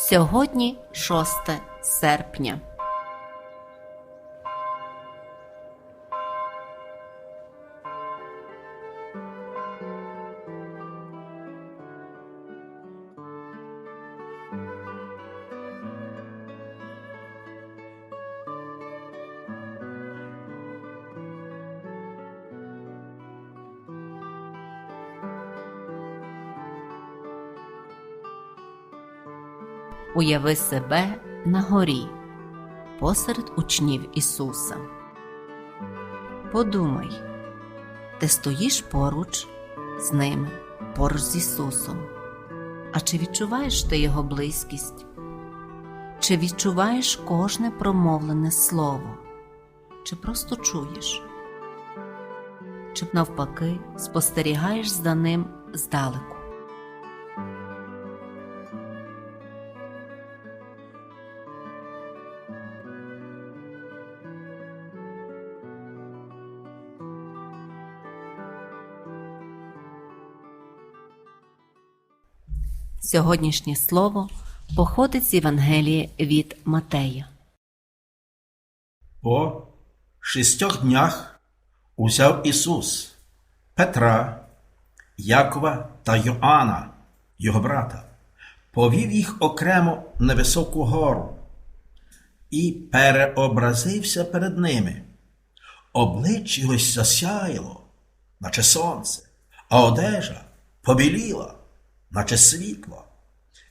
Сьогодні 6 серпня. Уяви себе на горі посеред учнів Ісуса. Подумай, ти стоїш поруч з ними, поруч з Ісусом. А чи відчуваєш ти Його близькість? Чи відчуваєш кожне промовлене слово? Чи просто чуєш? Чи навпаки спостерігаєш за ним здалеку? Сьогоднішнє слово походить з Євангелія від Матея. По шістьох днях узяв Ісус Петра, Якова та Йоанна, його брата, повів їх окремо на високу гору і переобразився перед ними. Обличчя його засяяло, наче сонце, а одежа побіліла, наче світло.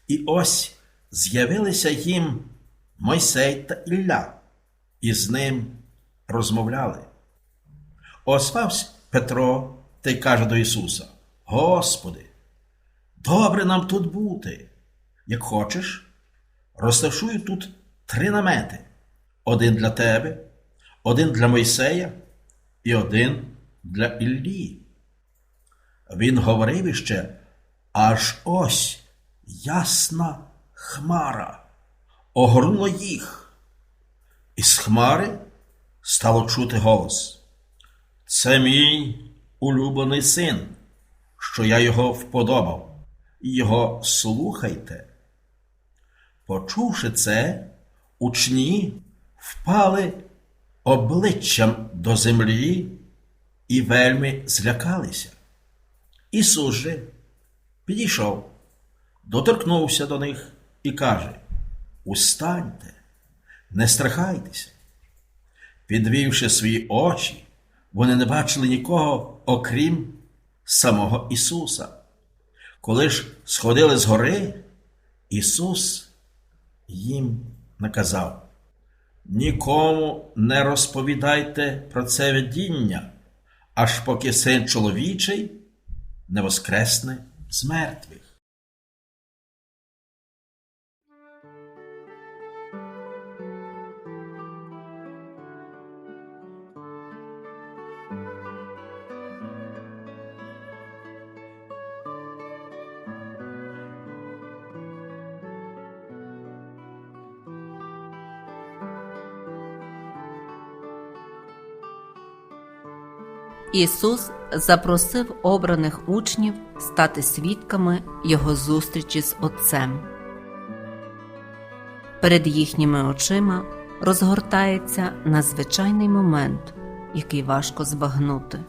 І ось з'явилися їм Мойсей та Ілля, і з ним розмовляли. Озвався Петро та й каже до Ісуса: Господи, добре нам тут бути. Як хочеш, розташую тут три намети: один для тебе, один для Мойсея і один для Іллі. Він говорив іще, аж ось ясна хмара огорнула їх. Із хмари стало чути голос. Це мій улюблений син, що я його вподобав. Його слухайте. Почувши це, учні впали обличчям до землі і вельми злякалися. Ісус же підійшов, доторкнувся до них і каже: Устаньте, не страхайтеся. Підвівши свої очі, вони не бачили нікого, окрім самого Ісуса. Коли ж сходили з гори, Ісус їм наказав: Нікому не розповідайте про це видіння, аж поки син чоловічий не воскресне з мертвих. Ісус запросив обраних учнів стати свідками Його зустрічі з Отцем. Перед їхніми очима розгортається надзвичайний момент, який важко збагнути.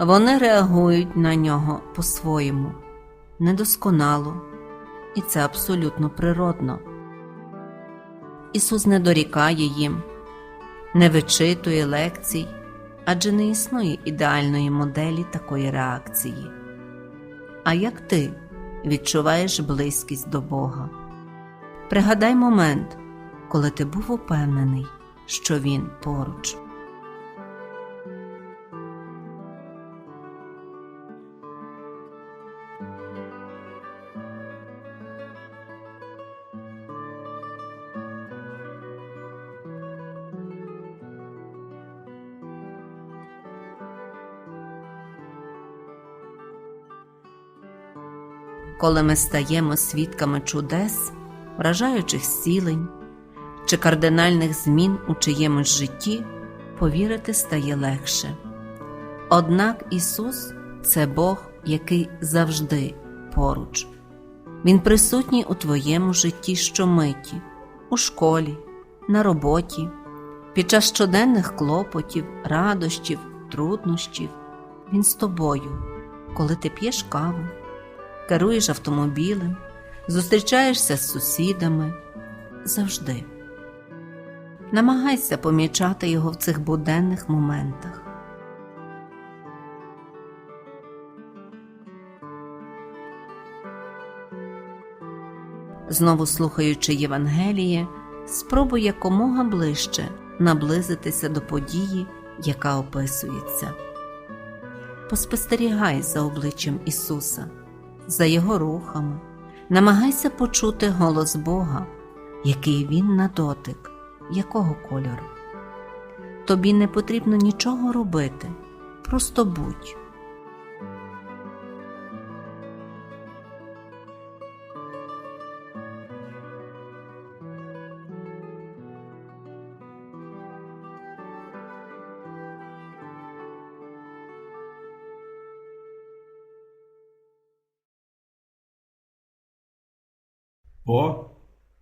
Вони реагують на нього по-своєму, недосконало, і це абсолютно природно. Ісус не дорікає їм, не вичитує лекцій адже не існує ідеальної моделі такої реакції. А як ти відчуваєш близькість до Бога? Пригадай момент, коли ти був упевнений, що Він поруч. Коли ми стаємо свідками чудес, вражаючих зцілень чи кардинальних змін у чиємусь житті, повірити стає легше. Однак Ісус це Бог, який завжди поруч. Він присутній у твоєму житті щомиті, у школі, на роботі, під час щоденних клопотів, радощів, труднощів. Він з тобою, коли ти п'єш каву, керуєш автомобілем, зустрічаєшся з сусідами. Завжди. Намагайся помічати його в цих буденних моментах. Знову слухаючи Євангеліє, спробуй якомога ближче наблизитися до події, яка описується. Поспостерігай за обличчям Ісуса, за Його рухами, намагайся почути голос Бога, який Він на дотик, якого кольору. Тобі не потрібно нічого робити, просто будь. По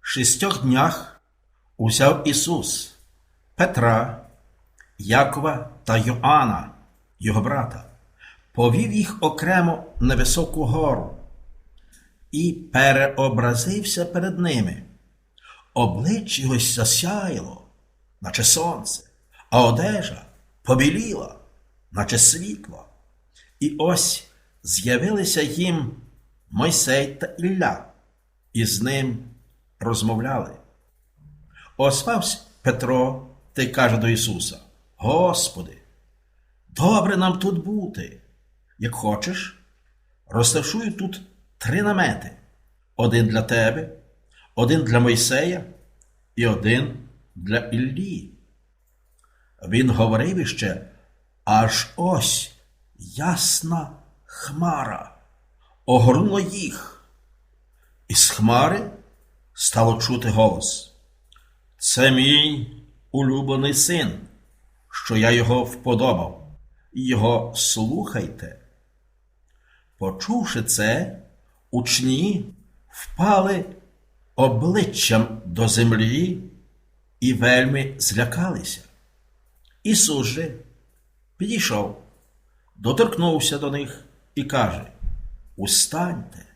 шістьох днях узяв Ісус Петра, Якова та Йоанна, його брата, повів їх окремо на високу гору і переобразився перед ними. Обличчя його засяяло, наче сонце, а одежа побіліла, наче світло. І ось з'явилися їм Мойсей та Ілля і з ним розмовляли. Озвався Петро та й каже до Ісуса: Господи, добре нам тут бути. Як хочеш, розташую тут три намети: один для тебе, один для Мойсея і один для Іллі. Він говорив іще, аж ось ясна хмара огорнула їх. Із хмари стало чути голос. Це мій улюблений син, що я його вподобав. Його слухайте. Почувши це, учні впали обличчям до землі і вельми злякалися. Ісус же підійшов, доторкнувся до них і каже: Устаньте,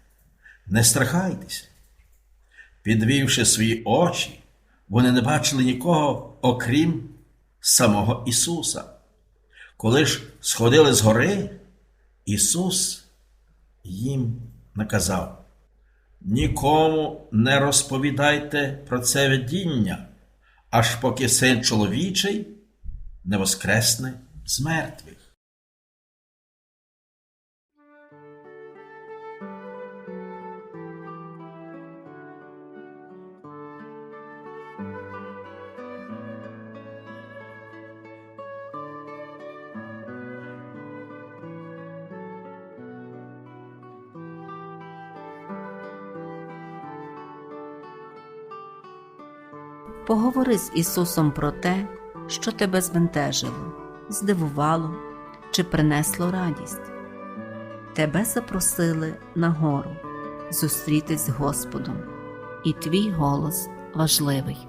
не страхайтеся. Підвівши свої очі, вони не бачили нікого, окрім самого Ісуса. Коли ж сходили з гори, Ісус їм наказав: Нікому не розповідайте про це видіння, аж поки син чоловічий не воскресне з мертвих. Поговори з Ісусом про те, що тебе збентежило, здивувало чи принесло радість. Тебе запросили на гору зустрітись з Господом, і твій голос важливий.